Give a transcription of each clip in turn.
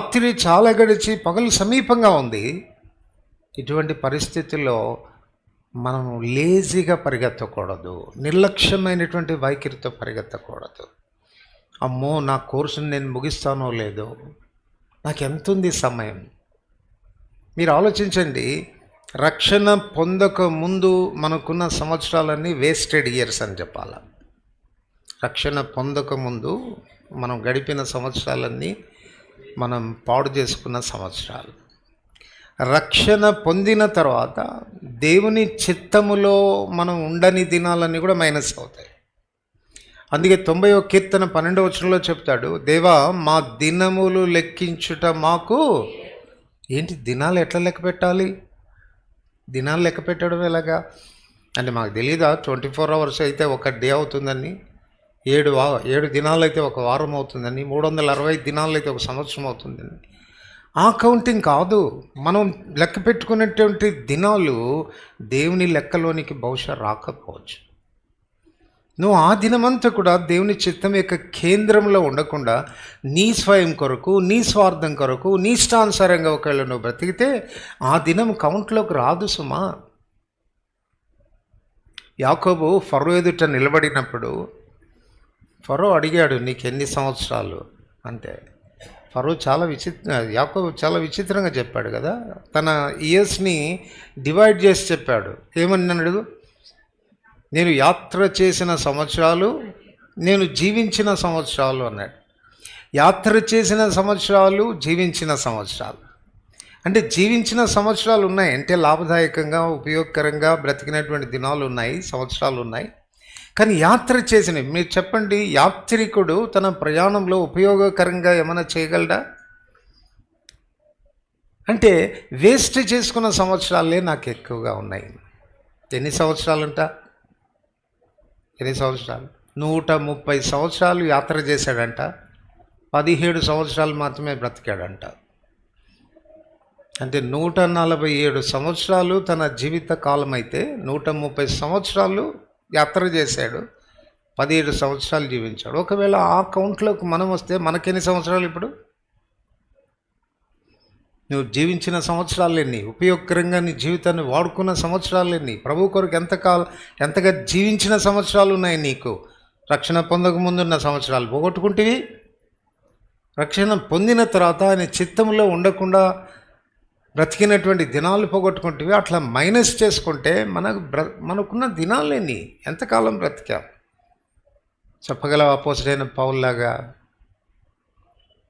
రాత్రి చాలా గడిచి పగలు సమీపంగా ఉంది. ఇటువంటి పరిస్థితుల్లో మనం లేజీగా పరిగెత్తకూడదు. నిర్లక్ష్యమైనటువంటి వైఖరితో పరిగెత్తకూడదు. అమ్మో నా కోర్సును నేను ముగిస్తానో లేదో? నాకు ఎంత ఉంది సమయం? మీరు ఆలోచించండి. రక్షణ పొందక ముందు మనకున్న సంవత్సరాలన్నీ వేస్టెడ్ ఇయర్స్ అని చెప్పాలి. రక్షణ పొందక ముందు మనం గడిపిన సంవత్సరాలన్నీ మనం పాడు చేసుకున్న సంవత్సరాలు. రక్షణ పొందిన తర్వాత దేవుని చిత్తములో మనం ఉండని దినాలన్నీ కూడా మైనస్ అవుతాయి. అందుకే తొంభై ఒక కీర్తన పన్నెండవ వచనంలో చెప్తాడు దేవా మా దినములు లెక్కించుట మాకు ఏంటి దినాలు ఎట్లా లెక్క పెట్టాలి? దినాలు లెక్క పెట్టడం ఎలాగా? అంటే మాకు తెలియదా ట్వంటీ ఫోర్ అవర్స్ అయితే ఒక డే అవుతుందని? ఏడు ఏడు దినాలు అయితే ఒక వారం అవుతుందని మూడు వందల అరవై దినాలైతే ఒక సంవత్సరం అవుతుందని ఆ కౌంటింగ్ కాదు. మనం లెక్క పెట్టుకునేటువంటి దినాలు దేవుని లెక్కలోనికి బహుశా రాకపోవచ్చు. నువ్వు ఆ దినమంతా కూడా దేవుని చిత్తం యొక్క కేంద్రంలో ఉండకుండా నీ స్వయం కొరకు నీ స్వార్థం కొరకు నీ ఇష్టానుసారంగా ఒకవేళ నువ్వు బ్రతికితే ఆ దినం కౌంట్లోకి రాదు సుమా. యాకోబు ఫరో ఎదుట నిలబడినప్పుడు ఫరో అడిగాడు నీకు ఎన్ని సంవత్సరాలు? అంటే ఫరో చాలా విచిత్ర యాకో చాలా విచిత్రంగా చెప్పాడు కదా. తన ఇయర్స్ని డివైడ్ చేసి చెప్పాడు. ఏమని అడుగు? నేను యాత్ర చేసిన సంవత్సరాలు నేను జీవించిన సంవత్సరాలు అన్నాడు. యాత్ర చేసిన సంవత్సరాలు జీవించిన సంవత్సరాలు. అంటే జీవించిన సంవత్సరాలు ఉన్నాయి. అంటే లాభదాయకంగా ఉపయోగకరంగా బ్రతికినటువంటి దినాలు ఉన్నాయి సంవత్సరాలు ఉన్నాయి. కానీ యాత్ర చేసిన మీరు చెప్పండి యాత్రికుడు తన ప్రయాణంలో ఉపయోగకరంగా ఏమైనా చేయగలడా? అంటే వేస్ట్ చేసుకున్న సంవత్సరాలే నాకు ఎక్కువగా ఉన్నాయి. ఎన్ని సంవత్సరాలంట? ఎన్ని సంవత్సరాలు? నూట ముప్పై సంవత్సరాలు యాత్ర చేశాడంట. పదిహేడు సంవత్సరాలు మాత్రమే బ్రతికాడంట. అంటే నూట నలభై ఏడు సంవత్సరాలు తన జీవిత కాలం అయితే నూట ముప్పై సంవత్సరాలు యాత్ర చేశాడు. పదిహేడు సంవత్సరాలు జీవించాడు. ఒకవేళ ఆ కౌంట్లోకి మనం వస్తే మనకెన్ని సంవత్సరాలు ఇప్పుడు? నువ్వు జీవించిన సంవత్సరాలు ఎన్ని? ఉపయోగకరంగా నీ జీవితాన్ని వాడుకున్న సంవత్సరాలు ఎన్ని? ప్రభు కొరకు ఎంతకాలం ఎంతగా జీవించిన సంవత్సరాలు ఉన్నాయి నీకు? రక్షణ పొందక ముందున్న సంవత్సరాలు పోగొట్టుకుంటేవి? రక్షణ పొందిన తర్వాత ఆయన చిత్తంలో ఉండకుండా బ్రతికినటువంటి దినాలు పోగొట్టుకుంటే అట్లా మైనస్ చేసుకుంటే మనకు బ్ర మనకున్న దినాలేని. ఎంతకాలం బ్రతికాం? చెప్పగలవా? అపోజిటైన పౌల్లాగా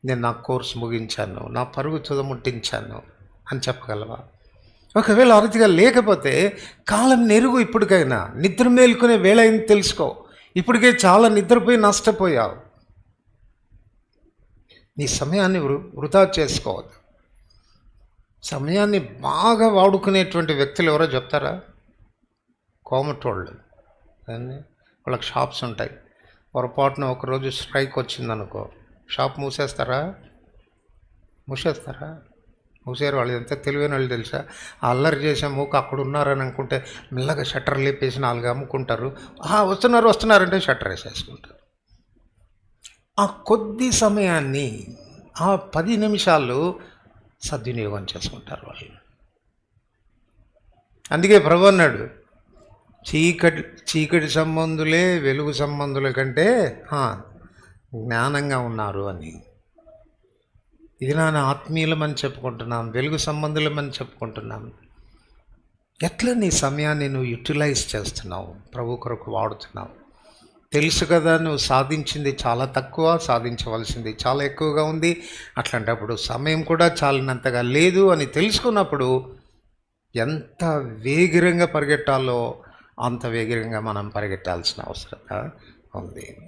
నేను నా కోర్సు ముగించాను నా పరుగు తుదముట్టించాను అని చెప్పగలవా? ఒకవేళ అరతిగా లేకపోతే కాలం నెరుగు ఇప్పటికైనా నిద్ర మేలుకునే వేళ అయింది తెలుసుకో. ఇప్పటికే చాలా నిద్రపోయి నష్టపోయావు. నీ సమయాన్ని వృ వృధా చేసుకోవద్దు. సమయాన్ని బాగా వాడుకునేటువంటి వ్యక్తులు ఎవరో చెప్తారా? కోమటోళ్ళు. వాళ్ళకి షాప్స్ ఉంటాయి. పొరపాటున ఒకరోజు స్ట్రైక్ వచ్చిందనుకో షాప్ మూసేస్తారా? మూసేస్తారా? మూసేరు వాళ్ళు ఎంత తెలివైన వాళ్ళు తెలుసా? అల్లరి చేసే మూక అక్కడ ఉన్నారని అనుకుంటే మెల్లగా షట్టర్ లేపేసి నాలుగు అమ్ముకుంటారు. "ఆ, వస్తున్నారు వస్తున్నారంటే షట్టర్ వేసేసుకుంటారు. ఆ కొద్ది సమయాన్ని ఆ పది నిమిషాలు సద్వినియోగం చేసుకుంటారు వాళ్ళు. అందుకే ప్రభు అన్నాడు చీకటి చీకటి సంబంధులే వెలుగు సంబంధుల కంటే జ్ఞానంగా ఉన్నారు అని. ఇది నా ఆత్మీయులమని చెప్పుకుంటున్నాం వెలుగు సంబంధులమని చెప్పుకుంటున్నాం. ఎట్లా నీ సమయాన్ని నువ్వు యూటిలైజ్ చేస్తున్నావు? ప్రభు కొరకు వాడుతున్నావు. తెలుసు కదా నువ్వు సాధించింది చాలా తక్కువ సాధించవలసింది చాలా ఎక్కువగా ఉంది. అట్లాంటప్పుడు సమయం కూడా చాలినంతగా లేదు అని తెలుసుకున్నప్పుడు ఎంత వేగిరంగా పరిగెట్టాలో అంత వేగిరంగా మనం పరిగెట్టాల్సిన అవసరం ఉంది.